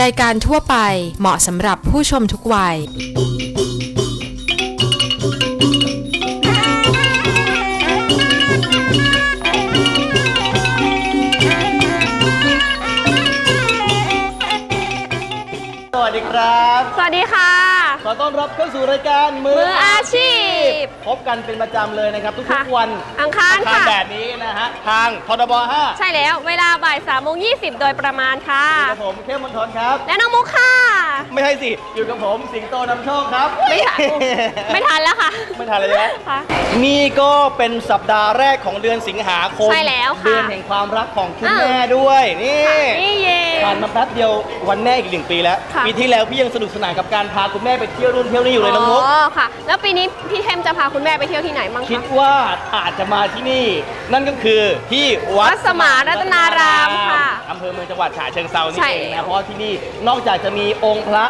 รายการทั่วไปเหมาะสำหรับผู้ชมทุกวัย สวัสดีครับ สวัสดีค่ะ ขอต้อนรับเข้าสู่รายการมือมืออาชีพ พบกันเป็นประจำเลยนะครับทุค่ะกๆวันอังคารอังค่ะแบบนี้นะฮะทางททบใช่แล้วเวลาบ่าย3ามโมงยีโดยประมาณค่ะ5กับผมเข้มมนทนครับ และน้องมุกค่ะ ไม่ใช่สิ อยู่กับผมสิงโตนำโชคครับ ไม่ทันไม่ทันแล้วค่ะ ไม่ทันเลยนะค่ะนี่ก็เป็นสัปดาห์แรกของเดือนสิงหาคมใช่แล้วค่ะเดือนแห่งความรักของคุณอ้าวแม่ด้วยนี่นี่เย่ผ่านมาแป๊บเดียววันแม่อีกหนึ่งปีแล้วค่ะปีที่แล้วพี่ยังสนุกสนานกับการพาคุณแม่ไปเที่ยวรุ่นเที่ยวนี่อยู่เลยน้องมุกอ๋อค่ะ แล้วปีนี้พี่เทมจะพาคุณแม่ไปเที่ยวที่ไหนบ้างคิดคะว่าอาจจะมาที่นี่ นั่นก็คือที่วัวัดสมานรัตนารามค่ะ อำเภอเมืองจังหวัดฉะเชิงเซานี่ใช่เองนะเพราะว่าที่นี่นอกจากจะมีองค์พระ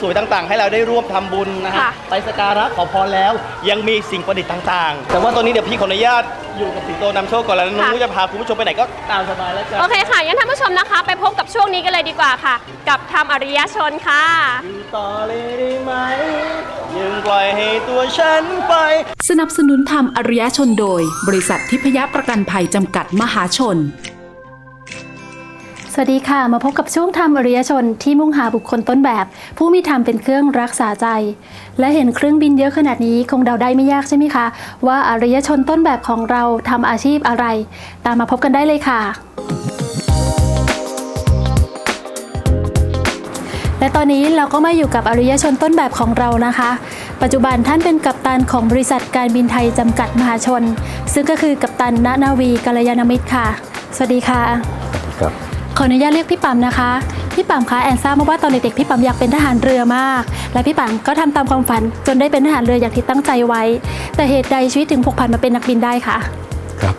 สวยๆต่างๆ ให้เราได้ร่วมทำบุญนะฮะค่ะ ไปสักการะขอพรแล้ว ยังมีสิ่งประดิษฐ์ต่างๆ แต่ว่าตอนนี้เดี๋ยวพี่ขออนุญาตอยู่กับสิงโตนำโชคก่อนแล้วน้องมุกจะพาคุณผู้ชมไปไหนก็ตามสบายแล้วกัน โอเคค่ะงั้นท่านผู้ชมนะคะ ไปพบกับช่วงนี้กันเลยดีกว่าค่ะ กับทำอริยชนค่ะ อยู่ต่อเลยได้ไหมยังปล่อยให้ตัวฉันไปสนับสนุนธรรมอริยชนโดย บริษัททิพยประกันภัยจำกัดมหาชน สวัสดีค่ะ มาพบกับช่วงธรรมอริยชนที่มุ่งหาบุคคลต้นแบบ ผู้มีธรรมเป็นเครื่องรักษาใจ และเห็นเครื่องบินเยอะขนาดนี้คงเดาได้ไม่ยากใช่ไหมคะ ว่าอริยชนต้นแบบของเราทำอาชีพอะไร ตามมาพบกันได้เลยค่ะและตอนนี้เราก็มาอยู่กับอริยชนต้นแบบของเรานะคะ ปัจจุบันท่านเป็นกัปตันของบริษัทการบินไทยจำกัดมหาชน ซึ่งก็คือกัปตันณนาวีกัลยาณมิตรค่ะ สวัสดีค่ะ ครับขออนุญาตเรียกพี่ปั๊มนะคะ พี่ปั๊มคะแอนทราบมาว่าตอนเด็กๆพี่ปั๊มอยากเป็นทหารเรือมาก และพี่ปั๊มก็ทำตามความฝันจนได้เป็นทหารเรืออย่างที่ตั้งใจไว้ แต่เหตุใดชีวิตถึงผกผันมาเป็นนักบินได้คะครับ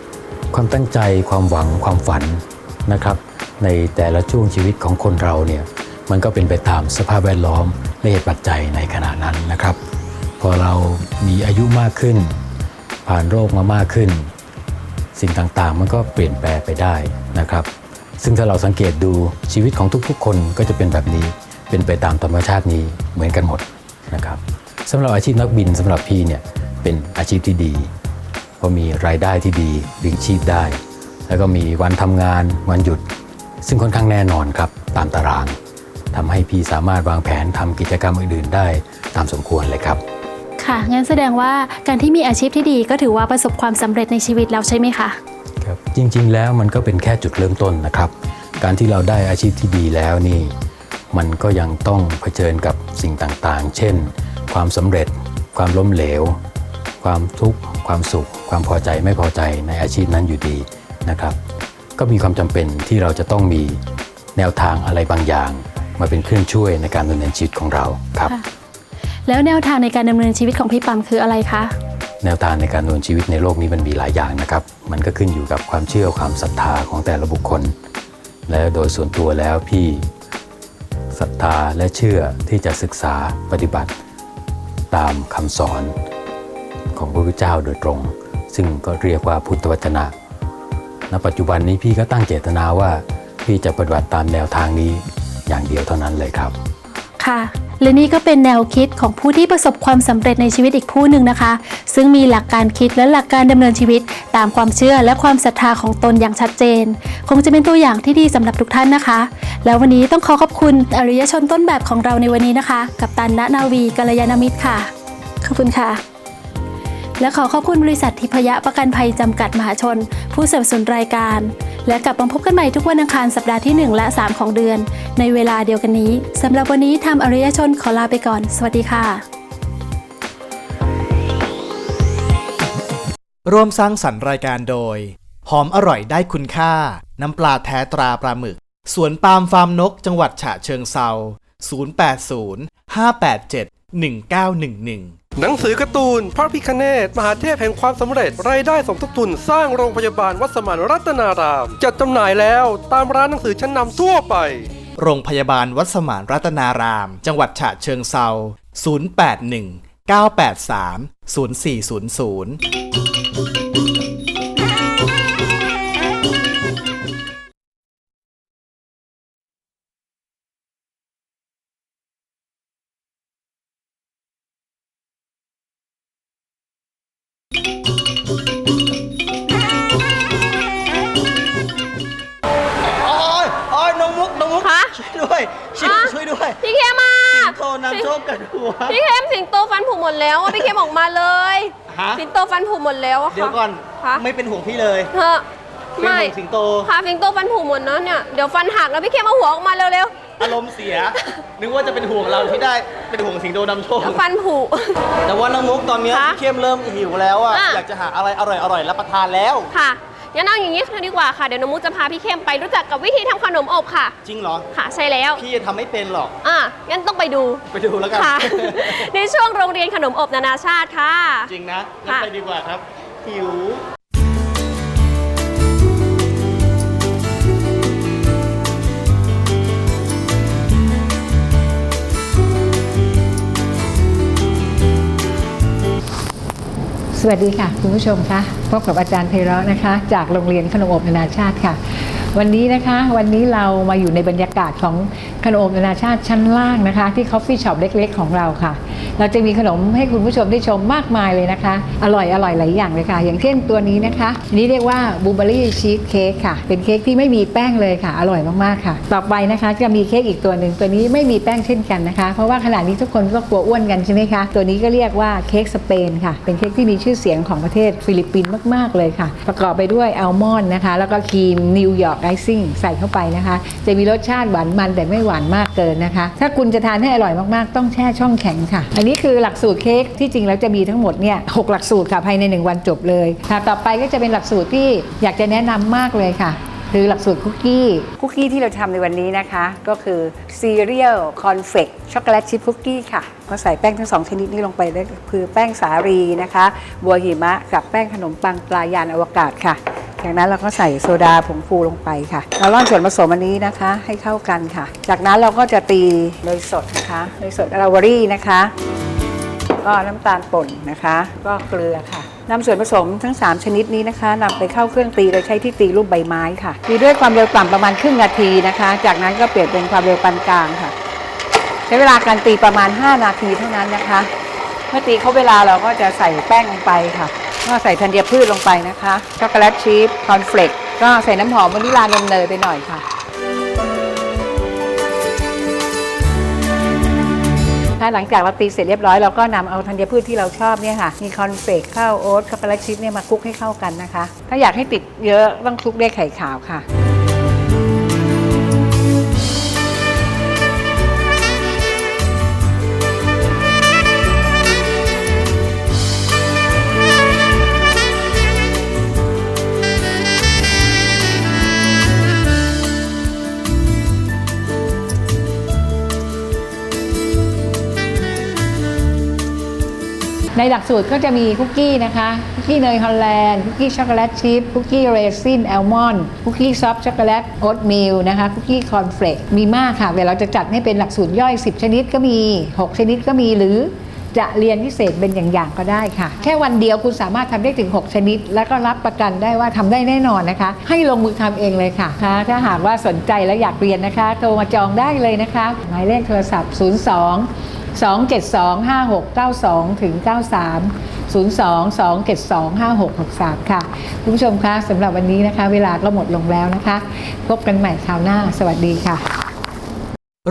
ความตั้งใจความหวังความฝันนะครับ ในแต่ละช่วงชีวิตของคนเราเนี่ยมันก็เป็นไปตามสภาพแวดล้อมและเหตุปัจจัยในขณะนั้นนะครับ พอเรามีอายุมากขึ้น ผ่านโรคมามากขึ้น สิ่งต่างๆ มันก็เปลี่ยนแปลงไปได้นะครับ ซึ่งถ้าเราสังเกตดูชีวิตของทุกๆ คนก็จะเป็นแบบนี้เป็นไปตามธรรมชาตินี้เหมือนกันหมดนะครับสำหรับอาชีพนักบินสำหรับพี่เนี่ยเป็นอาชีพที่ดีเพราะมีรายได้ที่ดีเลี้ยงชีพได้ แล้วก็มีวันทำงานวันหยุด ซึ่งค่อนข้างแน่นอนครับตามตารางทำให้พี่สามารถวางแผนทำกิจกรรมอื่นๆได้ตามสมควรเลยครับ ค่ะ งั้นแสดงว่าการที่มีอาชีพที่ดีก็ถือว่าประสบความสำเร็จในชีวิตแล้วใช่ไหมคะครับจริงๆ แล้วมันก็เป็นแค่จุดเริ่มต้นนะครับ การที่เราได้อาชีพที่ดีแล้วนี่ มันก็ยังต้องเผชิญกับสิ่งต่างๆ เช่น ความสำเร็จ ความล้มเหลว ความทุกข์ ความสุข ความพอใจไม่พอใจในอาชีพนั้นอยู่ดีนะครับ ก็มีความจำเป็นที่เราจะต้องมีแนวทางอะไรบางอย่าง มาเป็นเครื่องช่วยในการดำเนินชีวิตของเราครับค่ะ แล้วแนวทางในการดำเนินชีวิตของพี่ปั๊มคืออะไรคะแนวทางในการดำเนินชีวิตในโลกนี้มันมีหลายอย่างนะครับ มันก็ขึ้นอยู่กับความเชื่อความศรัทธาของแต่ละบุคคล และโดยส่วนตัวแล้วพี่ศรัทธาและเชื่อที่จะศึกษาปฏิบัติ ตามคำสอนของพระพุทธเจ้าโดยตรง ซึ่งก็เรียกว่าพุทธวจนะณปัจจุบันนี้พี่ก็ตั้งเจตนาว่าพี่จะปฏิบัติตามแนวทางนี้อย่างเดียวเท่านั้นเลยครับ ค่ะ และนี่ก็เป็นแนวคิดของผู้ที่ประสบความสำเร็จในชีวิตอีกผู้หนึ่งนะคะ ซึ่งมีหลักการคิดและหลักการดำเนินชีวิต ตามความเชื่อและความศรัทธาของตนอย่างชัดเจน คงจะเป็นตัวอย่างที่ดีสำหรับทุกท่านนะคะ แล้ววันนี้ต้องขอขอบคุณอริยชนต้นแบบของเราในวันนี้นะคะ กับตันณนาวีกัลยาณมิตรค่ะ ขอบคุณค่ะ และขอขอบคุณบริษัททิพยะประกันภัยจำกัดมหาชน ผู้สนับสนุนรายการ และกลับมาพบกันใหม่ทุกวันอังคารสัปดาห์ที่ 1 และ 3 ของเดือน ในเวลาเดียวกันนี้สำหรับวันนี้ทำอริยชนขอลาไปก่อน สวัสดีค่ะ ร่วมสร้างสรรค์รายการโดย หอมอร่อยได้คุณค่า น้ำปลาแท้ตราปลาหมึก สวนปาล์มฟาร์มนก จังหวัดฉะเชิงเซา080 587 1911 หนังสือการ์ตูน พระพิคเนตมหาเทพแห่งความสำเร็จ รายได้สมทบทุนสร้างโรงพยาบาลวัดสมานรัตนาราม จัดจำหน่ายแล้วตามร้านหนังสือชั้นนำทั่วไป โรงพยาบาลวัดสมานรัตนาราม จังหวัดฉะเชิงเซา081 983 0400 มออกมาเลยฮะ สิงโตฟันผุหมดแล้วอะค่ะ เดี๋ยวก่อน ค่ะ ไม่เป็นห่วงพี่เลย เธอเป็นไม่ห่วงสิงโต ค่ะสิงโตฟันผุหมดนะเนี่ยเดี๋ยวฟันหักแล้วพี่เคมเอาหัวออกมาเร็วอารมณ์เสีย นึกว่าจะเป็นห่วงเราที่ได้เป็นห่วงสิงโตนำโชค ๆฟันผุ แต่ว่าน้องมุกตอนเนี้ยคะพี่เข้มเริ่มหิวแล้วอะ อะ อยากจะหาอะไรอร่อยๆรับประทานแล้ว ค่ะ งั้นเอาอย่างนี้ดีกว่าค่ะ เดี๋ยวน้องมุกจะพาพี่เข้มไปรู้จักกับวิธีทำขนมอบค่ะ จริงเหรอ ค่ะใช่แล้ว พี่จะทำไม่เป็นหรอก อะงั้นต้องไปดู ไปดูแล้วกัน ค่ะ ในช่วงโรงเรียนขนมอบนานาชาติค่ะ จริงนะงั้นค่ะ ไปดีกว่าครับหิว สวัสดีค่ะ คุณผู้ชมคะพบกับอาจารย์เพเราะนะคะ จากโรงเรียนขนมอบนานาชาติค่ะ วันนี้นะคะวันนี้เรามาอยู่ในบรรยากาศของขนมอบนานาชาติชั้นล่างนะคะ ที่คอฟฟี่ช็อปเล็ก ๆ ของเราค่ะ เราจะมีขนมให้คุณผู้ชมได้ชมมากมายเลยนะคะ อร่อยอร่อยหลายอย่างเลยค่ะ อย่างเช่นตัวนี้นะคะ นี้เรียกว่าบูเบอรี่ชีสเค้กค่ะ เป็นเค้กที่ไม่มีแป้งเลยค่ะ อร่อยมากๆค่ะ ต่อไปนะคะจะมีเค้กอีกตัวหนึ่งตัวนี้ไม่มีแป้งเช่นกันนะคะ เพราะว่าขณะนี้ทุกคนก็กลัวอ้วนกันใช่ไหมคะ ตัวนี้ก็เรียกว่าเค้กสเปนค่ะ เป็นเค้กที่มีชื่อเสียงของประเทศฟิลิปปินส์มาก ๆ เลยค่ะ ประกอบไปด้วยอัลมอนด์นะคะ แล้วก็ครีมนิวยอร์กไอซิ่งใส่เข้าไปนะคะ จะมีรสชาติหวานมันแต่ไม่หวานมากเกินนะคะ ถ้าคุณจะทานให้อร่อยมากๆ ต้องแช่ช่องแข็งค่ะอันนี้คือหลักสูตรเค้กที่จริงแล้วจะมีทั้งหมดเนี่ยหกหลักสูตรค่ะภายใน 1 วันจบเลยค่ะต่อไปก็จะเป็นหลักสูตรที่อยากจะแนะนำมากเลยค่ะคือหลักสูตรคุกกี้ คุกกี้ที่เราทำในวันนี้นะคะ ก็คือ Cereal Confect Chocolate Chip Cookie ค่ะ ก็ใส่แป้งทั้งสองชนิดนี้ลงไปเลยคือแป้งสาลีนะคะ บัวหิมะกับแป้งขนมปังปลายานอวกาศค่ะ จากนั้นเราก็ใส่โซดาผงฟูลงไปค่ะเราร่อนส่วนผสมอันนี้นะคะ ให้เข้ากันค่ะ จากนั้นเราก็จะตีเนยสดนะคะเนยสดอาราเวอรี่นะคะ ก็น้ำตาลป่นนะคะ ก็เกลือค่ะนำส่วนผสมทั้ง 3 ชนิดนี้นะคะนำไปเข้าเครื่องตีโดยใช้ที่ตีรูปใบไม้ค่ะ ตีด้วยความเร็วต่ำประมาณครึ่งนาทีนะคะ จากนั้นก็เปลี่ยนเป็นความเร็วปานกลางค่ะ ใช้เวลาการตีประมาณ 5 นาทีเท่านั้นนะคะ เมื่อตีเข้าเวลาเราก็จะใส่แป้งลงไปค่ะ ก็ใส่ธัญพืชลงไปนะคะช็อกโกแลตชีสคอนเฟลกก็ใส่น้ำหอมวานิลานมเนยไปหน่อยค่ะ ถ้าหลังจากเราตีเสร็จเรียบร้อยเราก็นำเอาธัญพืชที่เราชอบเนี่ยค่ะ มีคอนเฟลกข้าวโอ๊ตช็อกโกแลตชีสเนี่ยมาคลุกให้เข้ากันนะคะ ถ้าอยากให้ติดเยอะต้องคลุกด้วยไข่ขาวค่ะ หลักสูตรก็จะมีคุกกี้นะคะคุกกี้เนยฮอลแลนด์คุกกี้ช็อกโกแลตชิพคุกกี้เรซินแอลมอนด์คุกกี้ซอฟช็อกโกแลตโอ๊ตมิลนะคะคุกกี้คอนเฟลกมีมากค่ะเดี๋ยวเราจะจัดให้เป็นหลักสูตรย่อย 10 ชนิดก็มี 6 ชนิดก็มีหรือจะเรียนพิเศษเป็นอย่างๆก็ได้ค่ะ แค่วันเดียวคุณสามารถทำได้ถึง 6 ชนิด แล้วก็รับประกันได้ว่าทำได้แน่นอนนะคะ ให้ลงมือทำเองเลยค่ะค่ะ ถ้าหากว่าสนใจและอยากเรียนนะคะ โทรมาจองได้เลยนะคะ หมายเลขโทรศัพท์ 02 272 5692 ถึง 93 02 272 5663 ค่ะ คุณผู้ชมคะสำหรับวันนี้นะคะ เวลาก็หมดลงแล้วนะคะ พบกันใหม่คราวหน้า สวัสดีค่ะ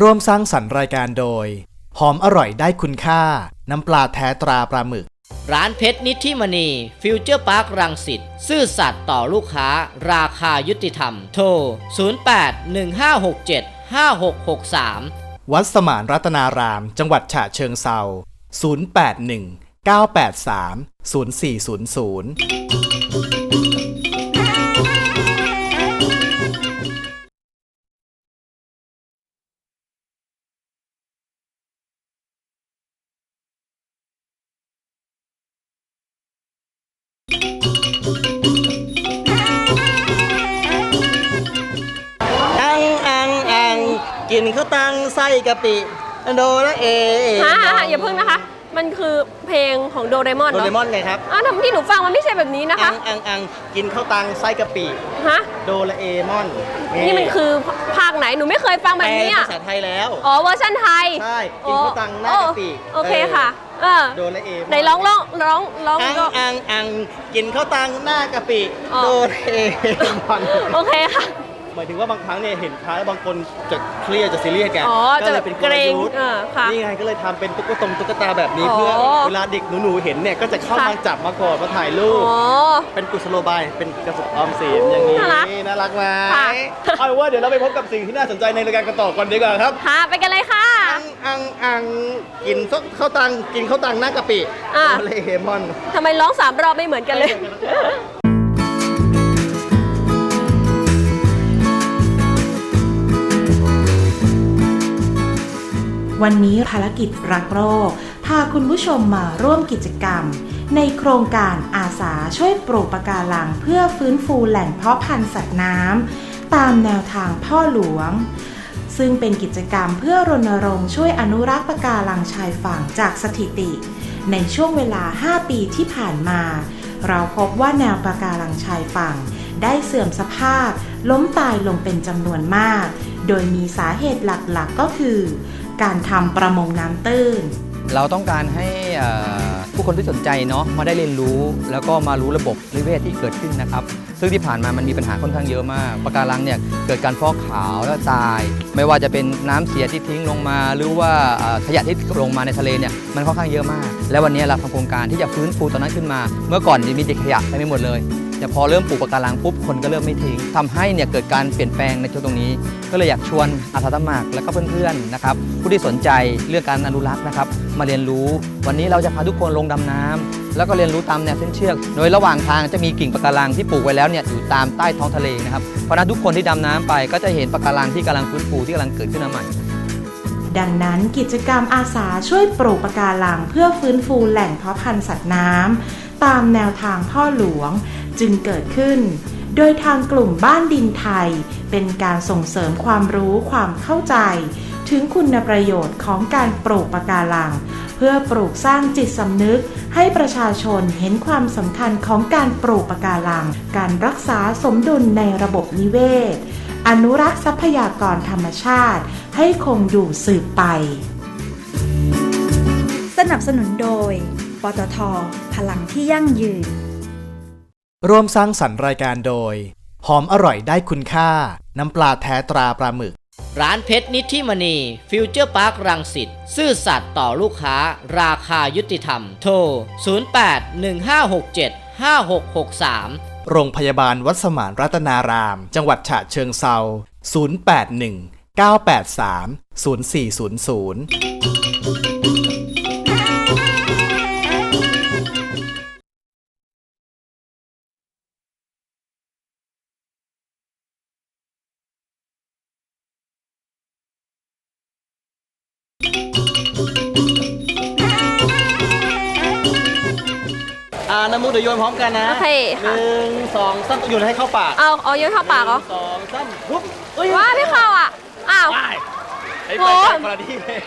ร่วมสร้างสรรค์รายการโดย หอมอร่อยได้คุณค่า น้ำปลาแท้ตราปลาหมึก ร้านเพชรนิธิมณีฟิวเจอร์พาร์ครังสิตซื่อสัตย์ต่อลูกค้า ราคายุติธรรม โทร 0815675663 วัดสมานรัตนาราม จังหวัดฉะเชิงเซา081 983 0400 กะปิโดละเอฮะฮะอย่าเพิ่งนะคะ มันคือเพลงของโดเรมอนโดเหรเรอมอนไงครับอ้าวทำที่หนูฟังมันไม่ใช่แบบนี้นะคะ อังอังอังกินข้าวตังไส้กะปิฮะโดละเอมอน นี่มันคือภาคไหนหนูไม่เคยฟังแบบนี้แปลอะภาษาไทยแล้ว อ๋อเวอร์ชันไทย ใช่ กินข้าวตังหน้ากะปิโอเคค่ะเออโดละเอมอนไหนร้องร้องร้องร้องอังก็อังอังกินข้าวตังหน้ากะปิอ๋อโดละเอมอนโอเคค่ะ หมายถึงว่าบางครั้งเนี่ยเห็นพระแล้วบางคนจะเครียดจะซีเรียสแกอ๋อก็เลยเป็นจะแบบเกรงลยุทธ์เออค่ะนี่ไงก็เลยทำเป็นตุ๊กตงตุ๊กตาแบบนี้อ๋อเพื่อเวลาเด็กหนูๆเห็นเนี่ยก็จะเข้าค่ะมาจับมาก่อนมาถ่ายรูปอ๋อเป็นกุศโลบาย เป็นกระสุนออมสินอย่างนี้ น่ารักน่ารักไหมค่ะ เอาเป็นว่าเดี๋ยวเราไปพบกับสิ่งที่น่าสนใจในรายการกันต่อก่อนดีกว่าครับค่ะไปกันเลยค่ะ อังอังอังกินซกข้าวตัง กินข้าวตังหน้ากะปิอะ โอเลมอน ทำไมร้องสามรอบไม่เหมือนกันเลย วันนี้ภารกิจรักโรค พาคุณผู้ชมมาร่วมกิจกรรม ในโครงการอาสาช่วยปลูกปะการัง เพื่อฟื้นฟูแหล่งเพาะพันธุ์สัตว์น้ำตามแนวทางพ่อหลวง ซึ่งเป็นกิจกรรมเพื่อรณรงค์ช่วยอนุรักษ์ปะการังชายฝั่งจากสถิติ ในช่วงเวลา 5 ปีที่ผ่านมา เราพบว่าแนวปะการังชายฝั่งได้เสื่อมสภาพ ล้มตายลงเป็นจำนวนมาก โดยมีสาเหตุหลักๆก็คือ การทำประมงน้ำตื้น เราต้องการให้ผู้คนที่สนใจเนาะมาได้เรียนรู้ แล้วก็มารู้ระบบนิเวศที่เกิดขึ้นนะครับ ซึ่งที่ผ่านมามันมีปัญหาค่อนข้างเยอะมากปะการังเนี่ยเกิดการฟอกขาวแล้วตาย ไม่ว่าจะเป็นน้ำเสียที่ทิ้งลงมา หรือว่าขยะที่ลงมาในทะเลเนี่ยมันค่อนข้างเยอะมาก และวันนี้เราทำโครงการที่จะฟื้นฟูตอนนั้นขึ้นมา เมื่อก่อนมีแต่ขยะไปไม่หมดเลย แต่พอเริ่มปลูกปะการังปุ๊บคนก็เริ่มไม่ทิ้งทำให้เนี่ยเกิดการเปลี่ยนแปลงในจุดตรงนี้ ก็เลยอยากชวนอาสาสมัครและก็เพื่อนๆนะครับผู้ที่สนใจเรื่องการอนุรักษ์นะครับ มาเรียนรู้ วันนี้เราจะพาทุกคนลงดำน้ำแล้วก็เรียนรู้ตามแนวเส้นเชือก โดยระหว่างทางจะมีกิ่งปะการังที่ปลูกไว้แล้วเนี่ยอยู่ตามใต้ท้องทะเลนะครับเพราะนั้นทุกคนที่ดำน้ำไปก็จะเห็นปะการังที่กำลังฟื้นฟูที่กำลังเกิดขึ้นมาใหม่ดังนั้นกิจกรรมอาสาช่วยปลูกปะการังเพื่อฟื้นฟูแหล่งเพาะพันธุ์สัตว์น้ำตามแนวทางพ่อหลวง จึงเกิดขึ้น โดยทางกลุ่มบ้านดินไทย เป็นการส่งเสริมความรู้ความเข้าใจ ถึงคุณประโยชน์ของการปลูกปะการัง เพื่อปลูกสร้างจิตสำนึก ให้ประชาชนเห็นความสำคัญของการปลูกปะการัง การรักษาสมดุลในระบบนิเวศ อนุรักษ์ทรัพยากรธรรมชาติ ให้คงอยู่สืบไป สนับสนุนโดย ปตท พลังที่ยั่งยืน ร่วมสร้างสรรค์รายการโดย หอมอร่อยได้คุณค่า น้ำปลาแท้ตราปลาหมึก ร้านเพชรนิธิมณี ฟิวเจอร์พาร์ครังสิตซื่อสัตย์ต่อลูกค้า ราคายุติธรรม โทร 0815675663 โรงพยาบาลวัดสมานรัตนาราม จังหวัดฉะเชิงเซา 081 983 0400 น้ำมูกเดี๋ยวโยนพร้อมกันนะโอเคหค่ะ นึ่งสองสามโยนให้เข้าปากเอาเอาโยนเข้าปากเหรอหนึ่งสองสามปุ๊บเอ้ยว้าไม่เข้าอะอ้าว ได้ไอ้โอ้ไปจากคนละที่เลย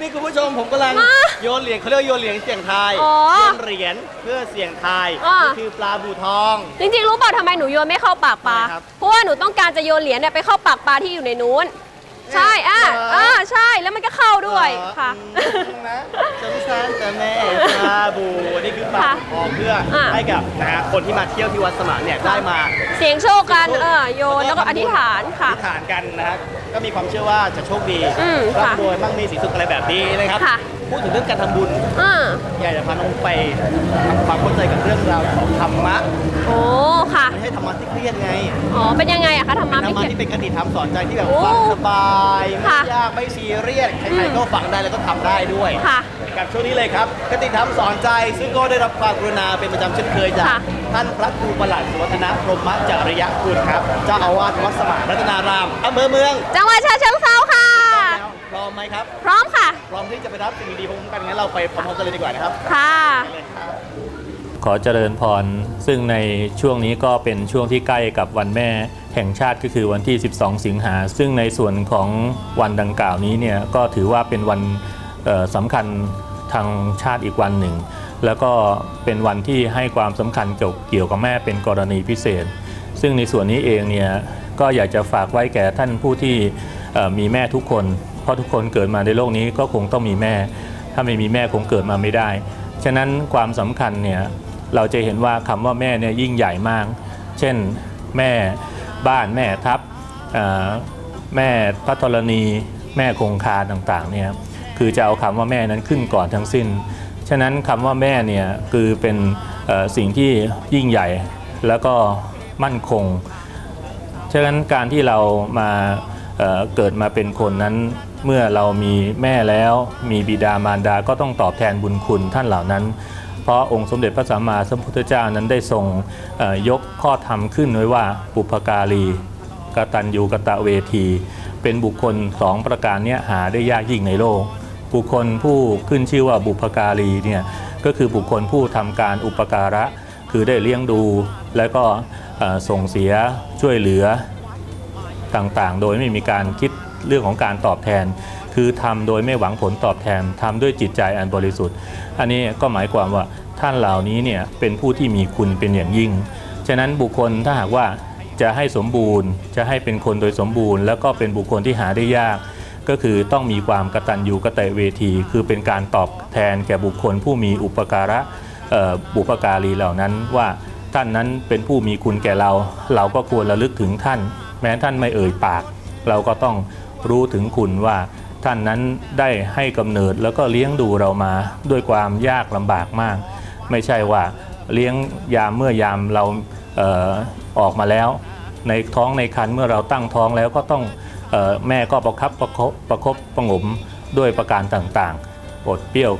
นี่คุณผู้ชมผมกำลังมาโยนเหรียญเขาเรียกว่าโยนเหรียญเสี่ยงทายอ๋อโยนเหรียญเพื่อเสี่ยงทายอ่า นี่คือปลาบูทอง จริงๆรู้เปล่าทำไมหนูโยนไม่เข้าปากปลาทำไมครับ เพราะว่าหนูต้องการจะโยนเหรียญเนี่ยไปเข้าปากปลาที่อยู่ในนู้น ใช่อะเหรออ่อ่าใช่แล้วมันก็เข้าด้วยค่ะ นะสงสารแต่แม่ปลาบูนี่คือปลาค่ะบูทองเพื่ออาให้กับนะฮะคนที่มาเที่ยวที่วัดสมานเนี่ยได้มาเสียงโชคกันเออโยนแล้วก็อธิษฐานค่ะ อธิษฐานกันนะฮะก็มีความเชื่อว่าจะโชคดีอืมค่ะร่ำรวยมั่งมีสีสุขอะไรแบบนี้นะครับ ค่ะ พูดถึงเรื่องการทำบุญอ่าอยากจะพาน้องไปทำความเข้าใจกับเรื่องราวของธรรมะโอ้ค่ะ ไม่ใช่ธรรมะที่เครียดไงอ๋อ เป็นยังไงอะคะธรรมะธรไม่รมะเขียนที่เป็นคติธรรมสอนใจที่แบบโอ้ฟังสบายไม่ค่ะยากไม่ซีเรียสใคอืรมๆก็ฟังได้แล้วก็ทำได้ด้วย ค่ะ กับช่วงนี้เลยครับคติธรรมสอนใจ ซึ่งก็ได้รับความกรุณาเป็นประจำเช่นเคยจากค่ะท่านพระครูประหลัดสุวัฒนพรหมจริยคุณครับเจ้าอาวาสวัดสมานรัตนารามอำเภอเมือง จังหวัดฉะเชิง มไหมครับ พร้อมค่ะ พร้อมที่จะไปรับสิ่งดีๆพร้อมกันงั้นเราไปพร้อมๆกันเลยดีกว่านะครับค่ะขอเจริญพร ซึ่งในช่วงนี้ก็เป็นช่วงที่ใกล้กับวันแม่แห่งชาติก็คือวันที่ 12 สิงหา ซึ่งในส่วนของวันดังกล่าวนี้เนี่ยก็ถือว่าเป็นวันเอ่อสำคัญทางชาติอีกวันหนึ่ง แล้วก็เป็นวันที่ให้ความสำคัญเกี่ยวเกี่ยวกับแม่เป็นกรณีพิเศษ ซึ่งในส่วนนี้เองเนี่ยก็อยากจะฝากไว้แก่ท่านผู้ที่เอ่อมีแม่ทุกคน เพราะทุกคนเกิดมาในโลกนี้ก็คงต้องมีแม่ ถ้าไม่มีแม่คงเกิดมาไม่ได้ ฉะนั้นความสำคัญเนี่ยเราจะเห็นว่าคำว่าแม่เนี่ยยิ่งใหญ่มาก เช่นแม่บ้านแม่ทัพแม่พระธรณี แม่คงคาต่างๆเนี่ยคือจะเอาคำว่าแม่นั้นขึ้นก่อนทั้งสิ้น ฉะนั้นคำว่าแม่เนี่ยคือเป็นสิ่งที่ยิ่งใหญ่แล้วก็มั่นคง ฉะนั้นการที่เรามาเเกิดมาเป็นคนนั้น เมื่อเรามีแม่แล้วมีบิดามารดาก็ต้องตอบแทนบุญคุณท่านเหล่านั้น เพราะองค์สมเด็จพระสัมมาสัมพุทธเจ้านั้นได้ทรงยกข้อธรรมขึ้นไว้ว่าบุพการีกตัญญูกตะเวที เป็นบุคคลสองประการนี้หาได้ยากยิ่งในโลก บุคคลผู้ขึ้นชื่อว่าบุพการีเนี่ยก็คือบุคคลผู้ทำการอุปการะ คือได้เลี้ยงดูและก็ส่งเสียช่วยเหลือต่างๆ โดยไม่มีการคิด เรื่องของการตอบแทน คือทำโดยไม่หวังผลตอบแทนทำด้วยจิตใจอันบริสุทธิ์ อันนี้ก็หมายความว่าท่านเหล่านี้เนี่ยเป็นผู้ที่มีคุณเป็นอย่างยิ่ง ฉะนั้นบุคคลถ้าหากว่าจะให้สมบูรณ์ จะให้เป็นคนโดยสมบูรณ์ แล้วก็เป็นบุคคลที่หาได้ยาก ก็คือต้องมีความกตัญญูกตเวที คือเป็นการตอบแทนแก่บุคคลผู้มีอุปการะบุพการีเหล่านั้นว่าท่านนั้นเป็นผู้มีคุณแก่เรา เราก็ควรระลึกถึงท่าน แม้ท่านไม่เอ่ยปาก เราก็ต้อง รู้ถึงคุณว่า ท่านนั้นได้ให้กำเนิดแล้วก็เลี้ยงดูเรามาด้วยความยากลำบากมาก ไม่ใช่ว่าเลี้ยงยามเมื่อยามเราเออออกมาแล้ว ในท้องในครรภ์เมื่อเราตั้งท้องแล้วก็ต้องออแม่ก็ประคับประคบประคบประงมด้วยประการต่างๆ อดเปรี้ยว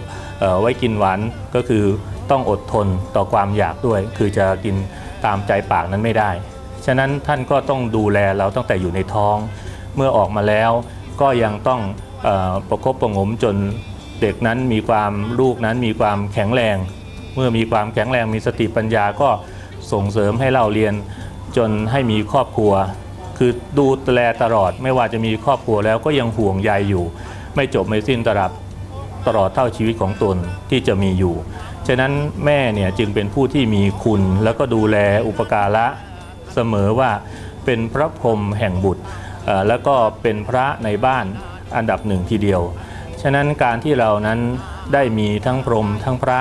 ไว้กินหวานก็คือต้องอดทนต่อความอยากด้วย คือจะกินตามใจปากนั้นไม่ได้ ฉะนั้นท่านก็ต้องดูแลเราตั้งแต่อยู่ในท้อง เมื่อออกมาแล้ว ก็ยังต้องอประคบประงมจนเด็กนั้นมีความลูกนั้นมีความแข็งแรง เมื่อมีความแข็งแรงมีสติปัญญาก็ส่งเสริมให้เราเรียนจนให้มีครอบครัว คือดูแลตลอด ไม่ว่าจะมีครอบครัวแล้วก็ยังห่วงใยอยู่ ไม่จบไม่สิ้นตลอดตลอดเท่าชีวิตของตนที่จะมีอยู่ ฉะนั้นแม่เนี่ยจึงเป็นผู้ที่มีคุณ แล้วก็ดูแลอุปการะเสมอว่าเป็นพระพรหมแห่งบุตร แล้วก็เป็นพระในบ้านอันดับหนึ่งทีเดียว ฉะนั้นการที่เรานั้นได้มีทั้งพรหมทั้งพระ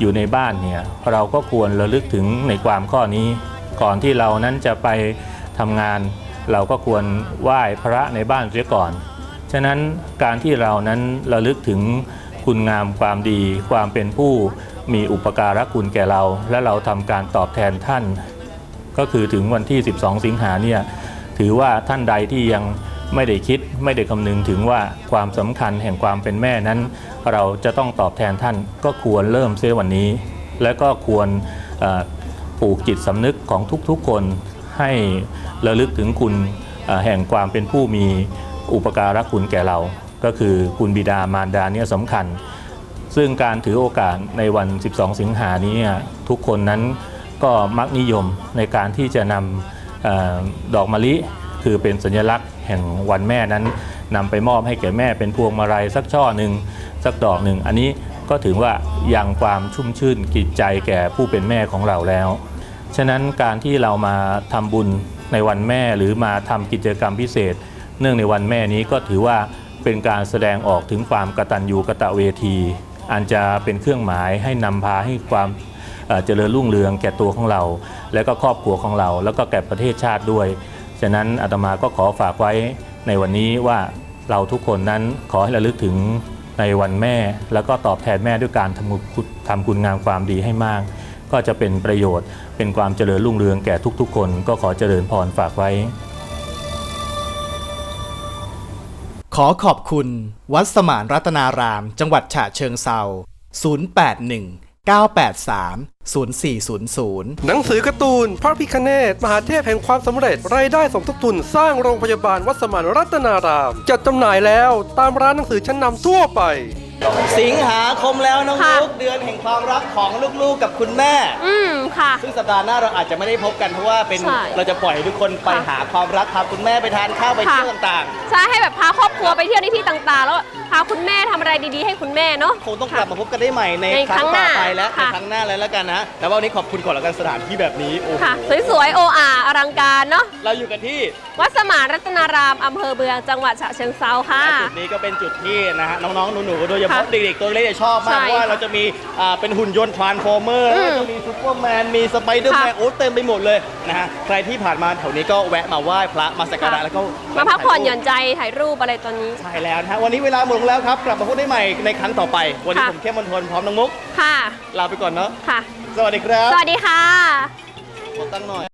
อยู่ในบ้านเนี่ยเราก็ควรระลึกถึงในความข้อนี้ ก่อนที่เรานั้นจะไปทำงาน เราก็ควรไหว้พระในบ้านเสียก่อน ฉะนั้นการที่เรานั้นระลึกถึงคุณงามความดี ความเป็นผู้มีอุปการะคุณแก่เรา และเราทำการตอบแทนท่าน ก็คือถึงวันที่ 12 สิงหาเนี่ย ถือว่าท่านใดที่ยังไม่ได้คิดไม่ได้คำนึงถึงว่าความสำคัญแห่งความเป็นแม่นั้น เราจะต้องตอบแทนท่านก็ควรเริ่มเสียวันนี้ และก็ควรปลูกจิตสำนึกของทุกๆคนให้ระลึกถึงคุณแห่งความเป็นผู้มีอุปการะคุณแก่เรา ก็คือคุณบิดามารดาเนี่ยสำคัญ ซึ่งการถือโอกาสในวัน 12 สิงหานี้อะทุกคนนั้นก็มักนิยมในการที่จะนำ ดอกมะลิคือเป็นสัญลักษณ์แห่งวันแม่นั้นนำไปมอบให้แก่แม่เป็นพวงมาลัยสักช่อหนึ่งสักดอกหนึ่ง อันนี้ก็ถือว่ายังความชุ่มชื่นกิจใจแก่ผู้เป็นแม่ของเราแล้ว ฉะนั้นการที่เรามาทำบุญในวันแม่หรือมาทำกิจกรรมพิเศษ เนื่องในวันแม่นี้ก็ถือว่าเป็นการแสดงออกถึงความกตัญญูกะตะเวทีอันจะเป็นเครื่องหมายให้นำพาให้ความ เอ่อเจริญรุ่งเรืองแก่ตัวของเรา และก็ครอบครัวของเรา แล้วก็แก่ประเทศชาติด้วย ฉะนั้นอาตมาก็ขอฝากไว้ในวันนี้ว่าเราทุกคนนั้นขอให้ระลึกถึงในวันแม่ แล้วก็ตอบแทนแม่ด้วยการทำคุณทำคุณงามความดีให้มาก ก็จะเป็นประโยชน์ เป็นความเจริญรุ่งเรืองแก่ทุกๆ คน ก็ขอเจริญพรฝากไว้ ขอขอบคุณ วัดสมานรัตนาราม จังหวัดฉะเชิงเซา081 983 0400 หนังสือการ์ตูน พระพิคเนตมหาเทพแห่งความสำเร็จ รายได้สมทบทุนสร้างโรงพยาบาลวัดสมานรัตนาราม จัดจำหน่ายแล้วตามร้านหนังสือชั้นนำทั่วไป สิงหาคมแล้วน้องลูกเดือนแห่งความรักของลูกๆกับคุณแม่ อืม ค่ะ ซึ่งสัปดาห์หน้าเราอาจจะไม่ได้พบกันเพราะว่าเป็นใช่เราจะปล่อยให้ทุกคนไปหาความรักพาคุณแม่ไปทานข้าวไปเที่ยวต่างใช่ให้แบบพาครอบครัวไปเที่ยวในที่ต่างๆ แล้ว พาคุณแม่ทำอะไรดีๆให้คุณแม่เนาะ คงต้องกลับมาพบกันได้ใหม่ในในครั้งครั้งหต่น้าอไปแล้วในค่ะ ครั้งหน้าแล้วแล้วกันนะแต่ว่าวันนี้ขอบคุณก่อนแล้วกันสถานที่แบบนี้โอ้โหค่ะ สวยๆโออาอลังการเนาะ เราอยู่กันที่ วัดสมานรัตนารามอำเภอเมืองจังหวัดฉะเชิงเซาค่ะจุดนี้ก็เป็นจุดที่นะฮะน้องๆหนูๆโดยเฉพาะค่ะเด็กๆตัวเล็กจะชอบมากใช่เพราะว่าค่ะเราจะมีอ่าเป็นหุ่นยนต์ทรานส์ฟอร์เมอร์อืมแล้วก็จะมีซูเปอร์แมนมีสไปเดอร์แมนค่ะโอ้เต็มไปหมดเลยนะฮะใครที่ผ่านมาแถวนี้ก็แวะมาไหว้พระมาสักการะแล้วก็มาพักผ่อนหย่อนใจถ่ายรูปอะไรตอนนี้ ใช่แล้วนะฮะวันนี้เวลาหมดลงแล้วครับ กลับมาพบได้ใหม่ในครั้งต่อไป วันนี้ค่ะ ผมเข้มมนทนพร้อมน้องมุก ค่ะ ลาไปก่อนเนาะ ค่ะ สวัสดีครับ สวัสดีค่ะ ขอตั้งหน่อย